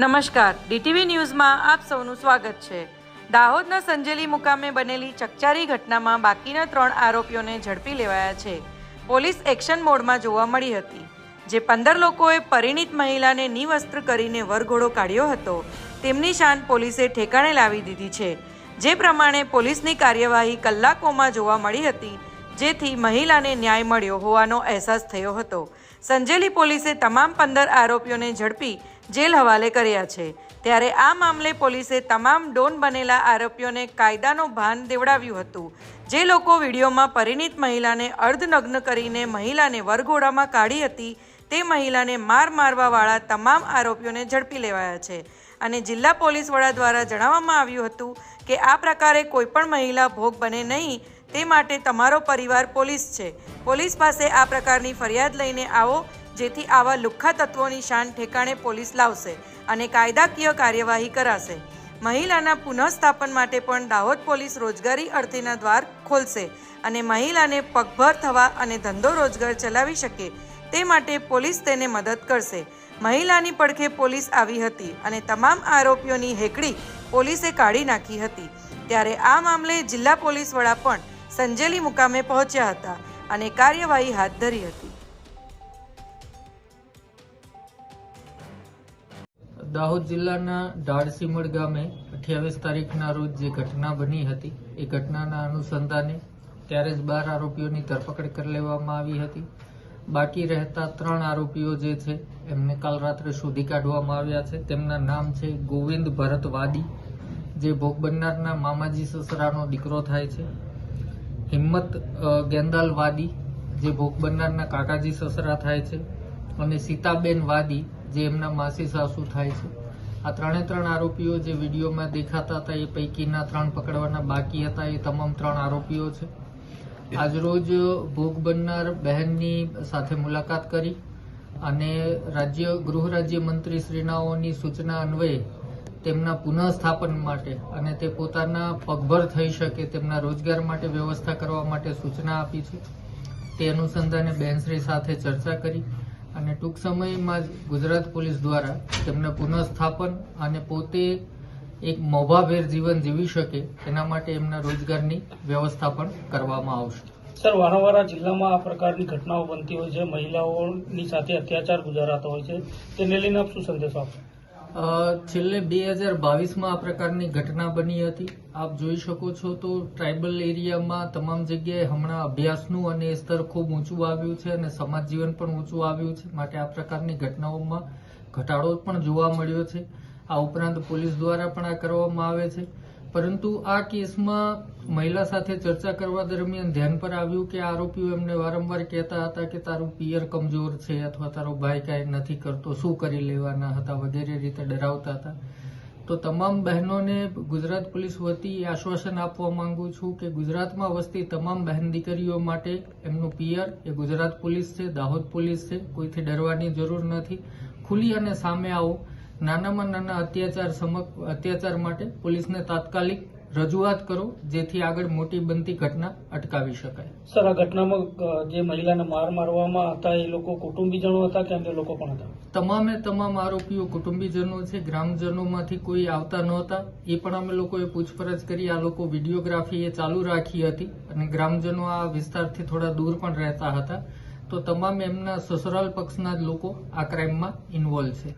નમસ્કાર. ડીટીવી ન્યૂઝમાં આપ સૌનું સ્વાગત છે. દાહોદના સંજેલી મુકામે બનેલી ચકચારી ઘટનામાં બાકીના ત્રણ આરોપીઓને ઝડપી લેવાયા છે. પોલીસ એક્શન મોડમાં જોવા મળી હતી. જે પંદર લોકોએ પરિણીત મહિલાને નિવસ્ત્ર કરીને વરઘોડો કાઢ્યો હતો, તેમની શાન પોલીસે ઠેકાણે લાવી દીધી છે. જે પ્રમાણે પોલીસની કાર્યવાહી કલાકોમાં જોવા મળી હતી, જેથી મહિલાને ન્યાય મળ્યો હોવાનો અહેસાસ થયો હતો. સંજેલી પોલીસે તમામ પંદર આરોપીઓને ઝડપી જેલ હવાલે કર્યા છે. ત્યારે આ મામલે પોલીસે તમામ ડોન બનેલા આરોપીઓને કાયદાનો ભાન દેવડાવ્યું હતું. જે લોકો વિડીયોમાં પરિણીત મહિલાને અર્ધનગ્ન કરીને મહિલાને વરઘોડામાં કાઢી હતી, તે મહિલાને માર મારવાવાળા તમામ આરોપીઓને ઝડપી લેવાયા છે. અને જિલ્લા પોલીસ વડા દ્વારા જણાવવામાં આવ્યું હતું કે આ પ્રકારે કોઈપણ મહિલા ભોગ બને નહીં, તે માટે તમારો પરિવાર પોલીસ છે. પોલીસ પાસે આ પ્રકારની ફરિયાદ લઈને આવો જેથી આવા લુખ્ખા તત્વોની શાન ઠેકાણે પોલીસ લાવશે અને કાયદાકીય કાર્યવાહી કરાશે. મહિલાના પુનઃસ્થાપન માટે પણ દાહોદ પોલીસ રોજગારી અર્થેના દ્વાર ખોલશે અને મહિલાને પગભર થવા અને ધંધો રોજગાર ચલાવી શકે તે માટે પોલીસ તેને મદદ કરશે. મહિલાની પડખે પોલીસ આવી હતી અને તમામ આરોપીઓની હેકડી પોલીસે કાઢી નાખી હતી. ત્યારે આ મામલે જિલ્લા પોલીસ વડા પણ સંજેલી મુકામે પહોંચ્યા હતા અને કાર્યવાહી હાથ ધરી હતી. દાહોદ જિલ્લાના ઢાળસીમડ ગામે અઠ્યાવીસ તારીખના રોજ જે ઘટના બની હતી, એ ઘટનાના અનુસંધાને ત્યારે જ બાર આરોપીઓની ધરપકડ કરી લેવામાં આવી હતી. બાકી રહેતા ત્રણ આરોપીઓ જે છે, એમને કાલ રાત્રે શોધી કાઢવામાં આવ્યા છે. તેમના નામ છે ગોવિંદ ભરત વાદી જે ભોગ બનનારના મામાજી સસરાનો દીકરો થાય છે. હિંમત ગેંદાલ વાદી જે ભોગ બનનારના કાકાજી સસરા થાય છે. અને સીતાબેન વાદી જે એમના માસી સાસુ થાય છે. આ ત્રણે ત્રણ આરોપીઓ જે વિડીયોમાં દેખાતા હતા, એ પૈકીના ત્રણ પકડવાના બાકી હતા, એ તમામ ત્રણ આરોપીઓ છે. આજરોજ ભોગ બનનાર બહેનની સાથે મુલાકાત કરી અને રાજ્ય, ગૃહ રાજ્ય મંત્રી શ્રીનાઓની સૂચના અન્વયે તેમના પુનઃસ્થાપન માટે અને તે પોતાના પગભર થઈ શકે તેમના રોજગાર માટે વ્યવસ્થા કરવા માટે સૂચના આપી છે. તે અનુસંધાને બહેનશ્રી સાથે ચર્ચા કરી. અને ટૂંક સમયમાં જ ગુજરાત પોલીસ દ્વારા તેમને પુનઃસ્થાપન અને પોતે એક મોભાભેર જીવન જીવી શકે એના માટે એમના રોજગારની વ્યવસ્થા પણ કરવામાં આવશે. સર, વારંવાર જિલ્લામાં આ પ્રકારની ઘટનાઓ બનતી હોય છે. મહિલાઓની સાથે અત્યાચાર ગુજારાતો હોય છે. તેને લઈને આપ શું સંદેશો આપશો? છેલ્લે બે હજાર બાવીસમાં આ પ્રકારની ઘટના બની હતી. આપ જોઈ શકો છો તો ટ્રાઇબલ એરિયામાં તમામ જગ્યાએ હમણાં અભ્યાસનું અને સ્તર ખૂબ ઊંચું આવ્યું છે અને સમાજ જીવન પણ ઊંચું આવ્યું છે. માટે આ પ્રકારની ઘટનાઓમાં ઘટાડો પણ જોવા મળ્યો છે. આ ઉપરાંત પોલીસ દ્વારા પણ આ કરવામાં આવે છે. પરંતુ આ કેસમાં મહિલા સાથે ચર્ચા કરવા દરમિયાન ધ્યાન પર આવ્યું કે આરોપીઓ એમને વારંવાર કહેતા હતા કે તારું પિયર કમજોર છે અથવા તારો ભાઈ કાંઈ નથી કરતો, શું કરી લેવાના હતા વગેરે રીતે ડરાવતા હતા. તો તમામ બહેનોને ગુજરાત પોલીસ વતી આશ્વાસન આપવા માંગુ છું કે ગુજરાતમાં વસતી તમામ બહેન દીકરીઓ માટે એમનું પિયર એ ગુજરાત પોલીસ છે, દાહોદ પોલીસ છે, કોઈથી ડરવાની જરૂર નથી. ખુલી અને સામે આવો. નાનામાં નાના અત્યાચાર સમક અત્યાચાર માટે પોલીસને તાત્કાલિક રજૂઆત કરો જેથી આગળ મોટી બનતી ઘટના અટકાવી શકાય. સર આ ઘટનામાં જે મહિલાને માર મારવામાં હતા એ લોકો કુટુંબીજનો હતા કે અન્ય લોકો પણ હતા? તમામે તમામ આરોપીઓ કુટુંબીજનો છે ગ્રામજનોમાંથી કોઈ આવતા નહોતા. એ પણ અમે લોકોએ પૂછપરછ કરી આ લોકો વિડીયોગ્રાફી એ ચાલુ રાખી હતી અને ગ્રામજનો આ વિસ્તારથી થોડા દૂર પણ રહેતા હતા. તો તમામ એમના સસરાલ પક્ષના જ લોકો આ ક્રાઇમમાં ઇન્વોલ્વ છે.